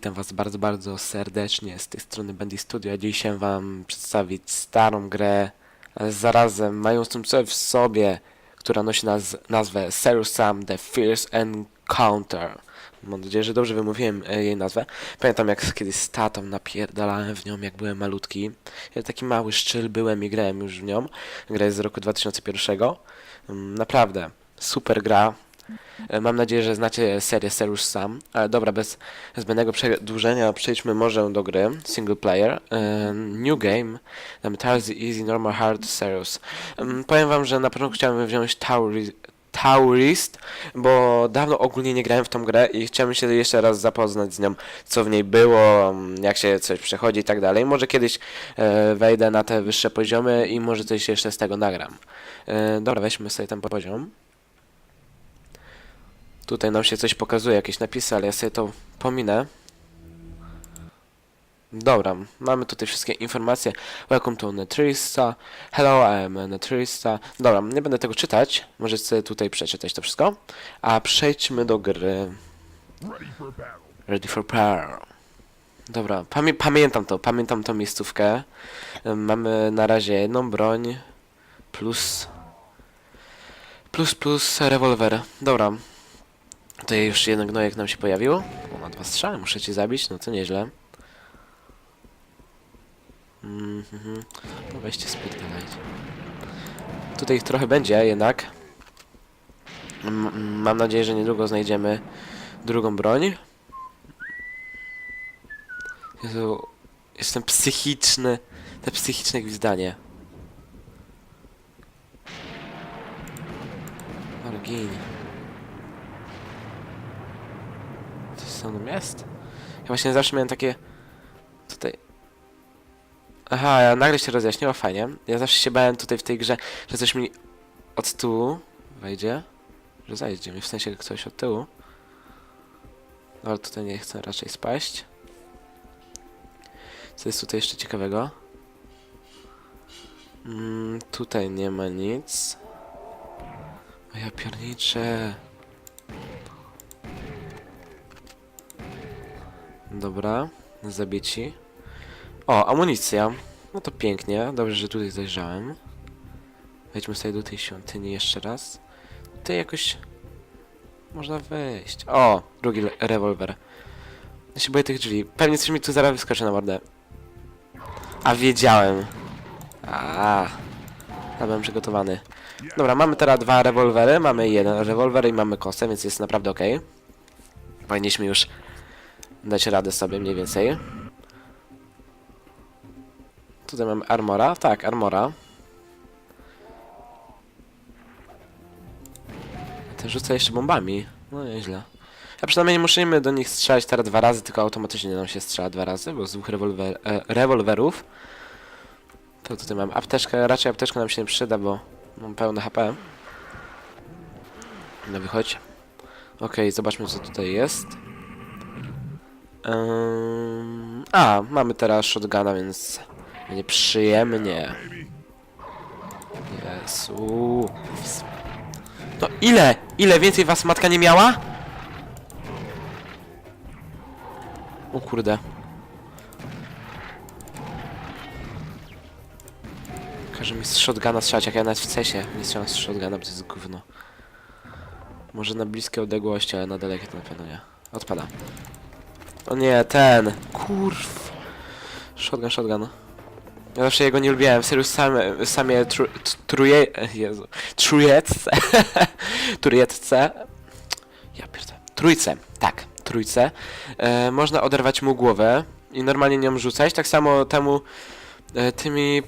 witam was bardzo, bardzo serdecznie z tej strony Bendy Studio. a Dzisiaj wam przedstawić starą grę, zarazem mającą coś w sobie, która nosi naz nazwę Serious Sam The Fierce Encounter. Mam nadzieję, że dobrze wymówiłem e, jej nazwę. Pamiętam jak kiedyś z tatą napierdalałem w nią, jak byłem malutki. Ja taki mały szczyl byłem i grałem już w nią. Gra jest z roku 2001. Mm, Naprawdę, super gra. E, Mam nadzieję, że znacie serię Serious Sam. Ale dobra, bez zbędnego przedłużenia przejdźmy może do gry. Single player. E, New game. Damy Taurus Easy, Normal, Hard, Serious. Em, Powiem wam, że na początku chciałem wziąć Tauri Taurist, bo dawno ogólnie nie grałem w tą grę i chciałem się jeszcze raz zapoznać z nią, co w niej było, jak się coś przechodzi i tak dalej. Może kiedyś e, wejdę na te wyższe poziomy i może coś jeszcze z tego nagram. E, dobra, weźmy sobie ten poziom. Tutaj nam się coś pokazuje, jakieś napisy, ale ja sobie to pominę. Dobra, mamy tutaj wszystkie informacje. Welcome to Netrista. Hello, I am Netrista. Dobra, nie będę tego czytać. Możecie tutaj przeczytać to wszystko. A przejdźmy do gry. Ready for battle. Dobra, pamię pamiętam to, pamiętam tą miejscówkę. Mamy na razie jedną broń plus plus plus rewolwer. Dobra. Tutaj już jeden gnojek nam się pojawił. O, ma dwa strzały, muszę cię zabić, no to nieźle. Mhm. No weźcie spierdalajcie. Tutaj ich trochę będzie jednak. M- mam nadzieję, że niedługo znajdziemy drugą broń. Jezu, jestem psychiczny. Te psychiczne gwizdanie. Orgin. Ze mną jest? Ja właśnie zawsze miałem takie... Tutaj... Aha, ja nagle się rozjaśniło, fajnie. Ja zawsze się bałem tutaj w tej grze, że coś mi od tyłu wejdzie. Że zajdzie mi, w sensie ktoś od tyłu. Ale tutaj nie chcę raczej spaść. Co jest tutaj jeszcze ciekawego? Mm, tutaj nie ma nic. O ja. Dobra, zabieci. O, amunicja. No to pięknie. Dobrze, że tutaj zajrzałem. Wejdźmy sobie do tej świątyni jeszcze raz. Tutaj jakoś można wejść. O, drugi rewolwer. Ja się boję tych drzwi. Pewnie coś mi tu zaraz wyskoczy na mordę. A wiedziałem. A, ja byłem przygotowany. Dobra, mamy teraz dwa rewolwery. Mamy jeden rewolwer i mamy kosę, więc jest naprawdę ok. Powinniśmy już dać radę sobie mniej więcej. Tutaj mamy armora. Tak, armora. Ten rzuca jeszcze bombami. No nieźle. A przynajmniej nie musimy do nich strzelać teraz dwa razy, tylko automatycznie nam się strzela dwa razy, bo z dwóch rewolwer, e, rewolwerów. To tutaj mam apteczkę. Raczej apteczka nam się nie przyda, bo mam pełne HP. No wychodź. Okej, zobaczmy co tutaj jest. Ym, a, mamy teraz shotguna, więc będzie przyjemnie. Jezu. No ile? Ile więcej was matka nie miała? O kurde. Każe mi z shotguna strzelać, jak ja nawet w cesie nie strzelam z shotguna, bo to jest gówno. Może na bliskie odległości, ale na dalekie to na pewno nie. Odpada. O nie, ten. Kurw. Shotgun, shotgun. Ja zawsze jego nie lubiłem. Serio, same, samie tru, truje... Jezu. Trujecce. Trujecce. Ja pierdolę. Trójce. Tak, trójce. E, można oderwać mu głowę i normalnie nią rzucać. Tak samo temu... E, tymi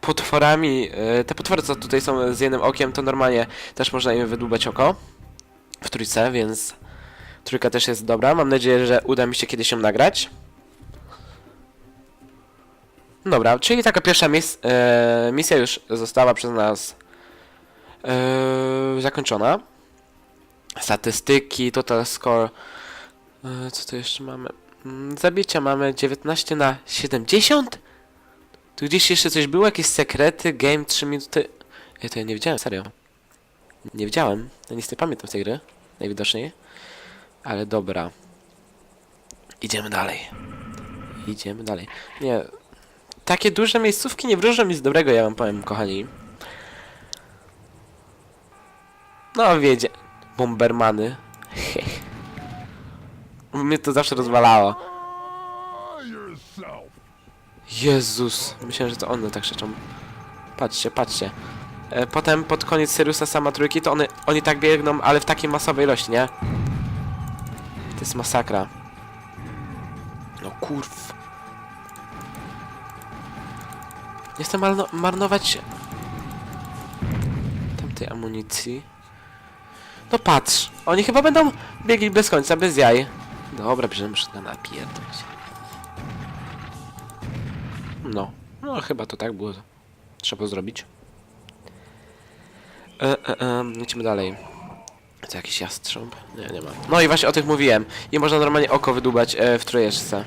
potworami, e, te potwory co tutaj są z jednym okiem, to normalnie też można im wydłubać oko w trójce, więc trójka też jest dobra. Mam nadzieję, że uda mi się kiedyś ją nagrać. Dobra, czyli taka pierwsza mis e, misja już została przez nas e, zakończona. Statystyki, total score. E, co tu jeszcze mamy? Mm, Zabicia mamy 19 na 70? Tu gdzieś jeszcze coś było? Jakieś sekrety? Game 3 minuty? Ja to ja nie widziałem, serio. Nie widziałem. Ja nic nie pamiętam z tej gry. Najwidoczniej. Ale dobra. Idziemy dalej. Idziemy dalej. Nie. Takie duże miejscówki nie wróżą nic dobrego, ja wam powiem, kochani. No wiedzie. Bombermany. Mnie to zawsze rozwalało. Jezus. Myślałem, że to one tak krzyczą. Patrzcie, patrzcie. E, Potem pod koniec Syriusa sama trójki, to one, oni tak biegną, ale w takiej masowej ilości, nie? To jest masakra. No kurw. Nie chcę marno marnować tamtej amunicji. No patrz, oni chyba będą biegli bez końca, bez jaj. Dobra, bierzemy szybko napierdolić. No, no chyba to tak było. Trzeba zrobić. E, e, e, dalej. To jakiś jastrząb? Nie, nie ma. No i właśnie o tych mówiłem. I można normalnie oko wydubać e, w trojeczce.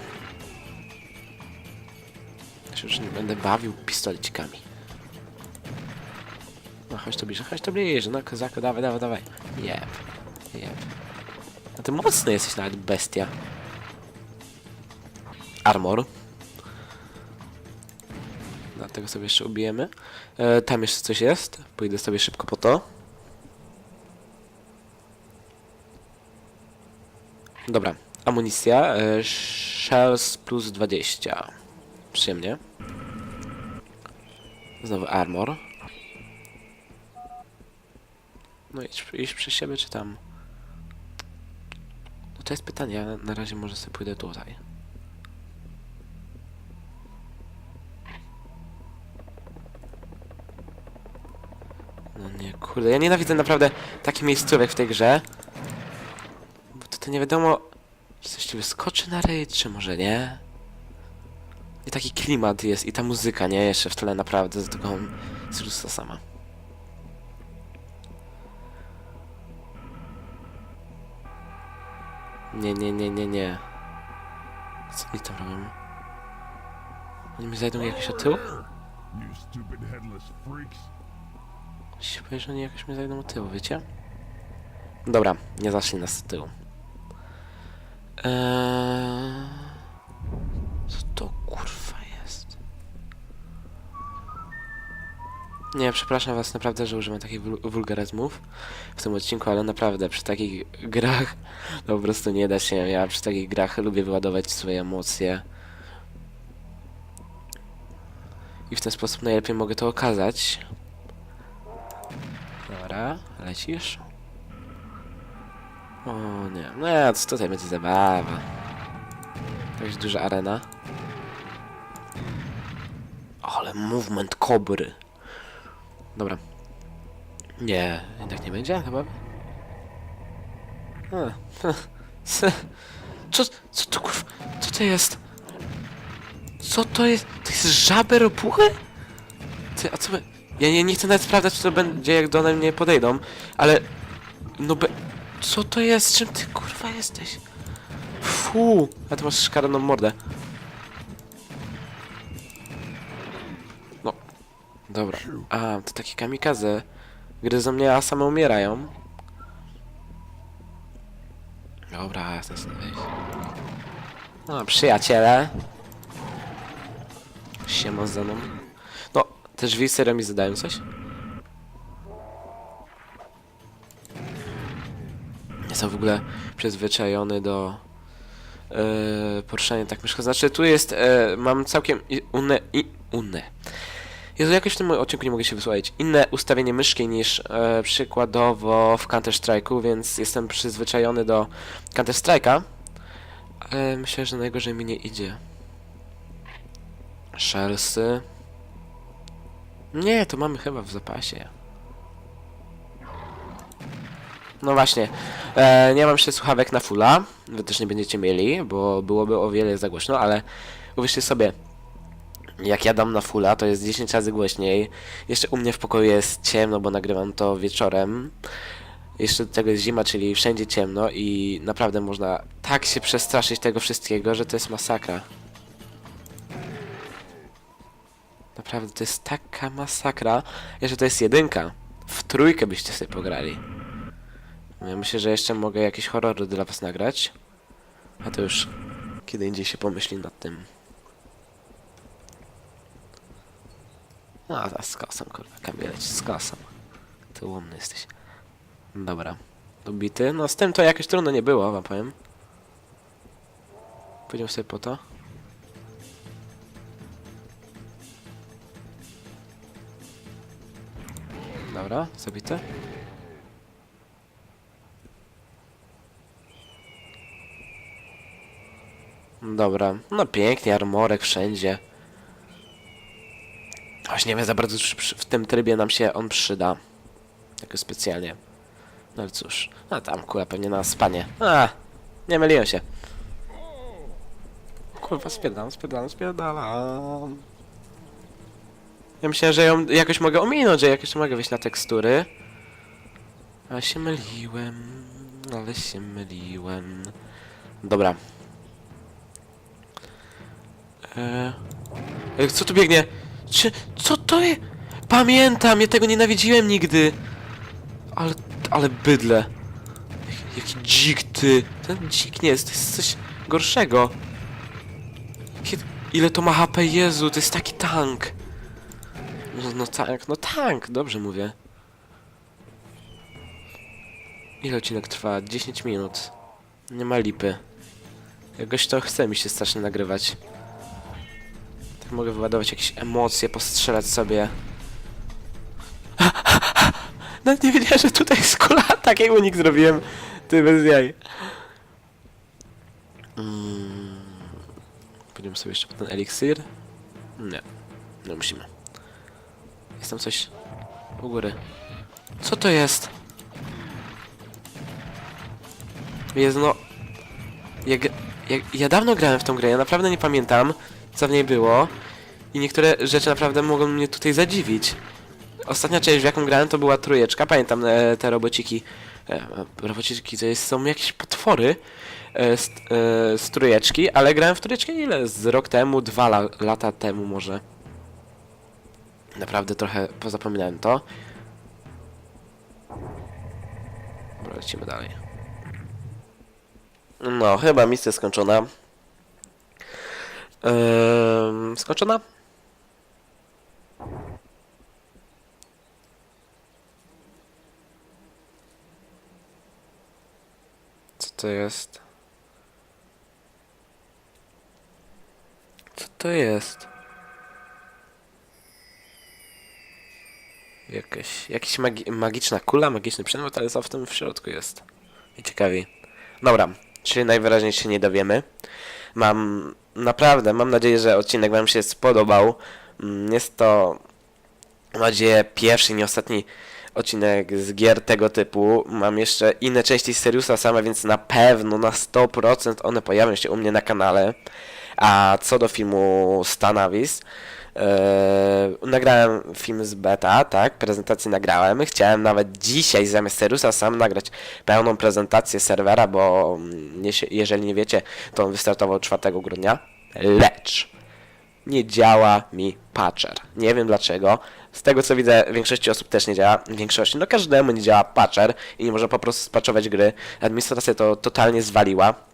Ja się już nie będę bawił pistolecikami. No chodź to bliżej, chodź to bliżej, no kozako, dawaj, dawaj, dawaj. Jeb, jeb. No ty mocny jesteś nawet, bestia. Armor. Dlatego sobie jeszcze ubijemy. E, tam jeszcze coś jest. Pójdę sobie szybko po to. Dobra. Amunicja. E, shells plus 20. Przyjemnie. Znowu armor. No idź, idź przy siebie czy tam? No to jest pytanie, ja na razie może sobie pójdę tutaj. No nie, kurde, ja nienawidzę naprawdę takich miejscówek w tej grze. Tutaj nie wiadomo, czy coś ci wyskoczy na ryj, czy może nie. I taki klimat jest, i ta muzyka, nie? Jeszcze w tle naprawdę, z tego Syrusa sama. Nie, nie, nie, nie, nie. Co oni tam robią? Oni mi zajdą jakoś od tyłu? Się boję, że oni jakoś mnie zajdą od tyłu, wiecie? Dobra, nie zaszli nas z tyłu. Eee... Co to kurwa jest? Nie, przepraszam was naprawdę, że używam takich wul wulgaryzmów w tym odcinku, ale naprawdę przy takich grach to po prostu nie da się. Ja przy takich grach lubię wyładować swoje emocje. I w ten sposób najlepiej mogę to okazać. Dobra, lecisz? O nie, no to tutaj będzie zabawa. Jakaś duża arena. Ale movement kobry. Dobra. Nie, jednak nie będzie chyba. A, Co, co to kurwa, co to jest? Co to jest? To jest żaber opuchy? Ty, a co my... Ja nie, nie chcę nawet sprawdzać, co to będzie, jak do mnie podejdą, ale... No be... Co to jest? Czym ty kurwa jesteś? Fu, a ty masz szkaroną mordę. No. Dobra. A, to takie kamikaze. Gryzą mnie, a same umierają. Dobra, jasne sobie wejść. No, przyjaciele. Siema ze mną. No, te drzwi serio mi zadają coś? Jestem w ogóle przyzwyczajony do yy, poruszania tak myszką. Znaczy, tu jest, e, mam całkiem i- unne, i, unne. Jezu, jakoś w tym odcinku nie mogę się wysłuchać. Inne ustawienie myszki niż e, przykładowo w Counter Strike'u, więc jestem przyzwyczajony do Counter Strike'a. Ale myślę, że najgorzej mi nie idzie. Shellsy. Nie, to mamy chyba w zapasie. No właśnie. E, nie mam jeszcze słuchawek na fulla. Wy też nie będziecie mieli, bo byłoby o wiele za głośno, ale uwierzcie sobie, jak ja dam na fulla, to jest 10 razy głośniej. Jeszcze u mnie w pokoju jest ciemno, bo nagrywam to wieczorem. Jeszcze do tego jest zima, czyli wszędzie ciemno i naprawdę można tak się przestraszyć tego wszystkiego, że to jest masakra. Naprawdę, to jest taka masakra, że to jest jedynka. W trójkę byście sobie pograli. Ja myślę, że jeszcze mogę jakieś horrory dla was nagrać. A to już Kiedy indziej się pomyśli nad tym. A, a z kasą, kurwa, kamieleć, z kasą. Ty łomny jesteś. Dobra. Dobity. No z tym to jakoś trudno nie było, wam powiem. Pójdziemy sobie po to. Dobra, zabity. Dobra, no pięknie, armorek wszędzie. Właśnie nie wiem za bardzo, czy w tym trybie nam się on przyda. Jako specjalnie. No ale cóż, a tam kula pewnie na spanie. A, nie myliłem się. Kurwa, spierdalam, spierdalam, spierdalam. Ja myślałem, że ją jakoś mogę ominąć, że jakoś mogę wyjść na tekstury. Ale się myliłem. Ale się myliłem. Dobra. Eee, co tu biegnie? Czy, co to jest? Pamiętam, ja tego nienawidziłem nigdy. Ale, ale bydle. Jaki, jaki dzik ty. Ten dzik nie jest, to jest coś gorszego. Jakie, ile to ma HP, Jezu, to jest taki tank. No, no tank, no tank, dobrze mówię. Ile odcinek trwa? 10 minut. Nie ma lipy. Jakoś to chce mi się strasznie nagrywać. Mogę wyładować jakieś emocje, postrzelać sobie. Nawet nie wiedziałem, że tutaj jest kula. Taki unik zrobiłem. Ty bez jaj. Mm. Sobie jeszcze po ten eliksir. Nie. Nie musimy. Jest tam coś u góry. Co to jest? Jest no... Jak, jak, ja dawno grałem w tą grę, ja naprawdę nie pamiętam, co w niej było. I niektóre rzeczy naprawdę mogą mnie tutaj zadziwić. Ostatnia część, w jaką grałem, to była trójeczka. Pamiętam e, te robociki. E, robociki to jest, są jakieś potwory e, z, e, z trójeczki, ale grałem w trójeczkę ile? Z rok temu, dwa la, lata temu może. Naprawdę trochę pozapominałem to. Lecimy dalej. No, chyba misja skończona. Ehm, skończona? Co to jest? Co to jest? Jakaś, jakaś magi magiczna kula, magiczny przedmiot, ale co w tym w środku jest? I ciekawi. Dobra, czyli najwyraźniej się nie dowiemy. Mam, naprawdę, mam nadzieję, że odcinek Wam się spodobał. Mm, Jest to, mam nadzieję, pierwszy nie ostatni odcinek z gier tego typu. Mam jeszcze inne części Seriusa sama, więc na pewno, na 100% one pojawią się u mnie na kanale. A co do filmu Stanavis, Yy, nagrałem film z beta, tak, prezentację nagrałem. Chciałem nawet dzisiaj zamiast Serusa sam nagrać pełną prezentację serwera, bo mm, jeżeli nie wiecie, to on wystartował 4 grudnia. Lecz nie działa mi patcher. Nie wiem dlaczego. Z tego co widzę, większości osób też nie działa. Większości, no każdemu nie działa patcher i nie można po prostu spatchować gry. Administracja to totalnie zwaliła.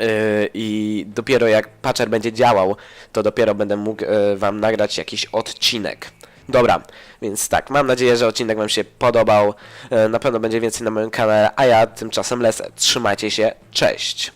Yy, I dopiero jak patcher będzie działał, to dopiero będę mógł yy, wam nagrać jakiś odcinek. Dobra, więc tak, mam nadzieję, że odcinek wam się podobał. Yy, Na pewno będzie więcej na moim kanale, a ja tymczasem lecę. Trzymajcie się, cześć!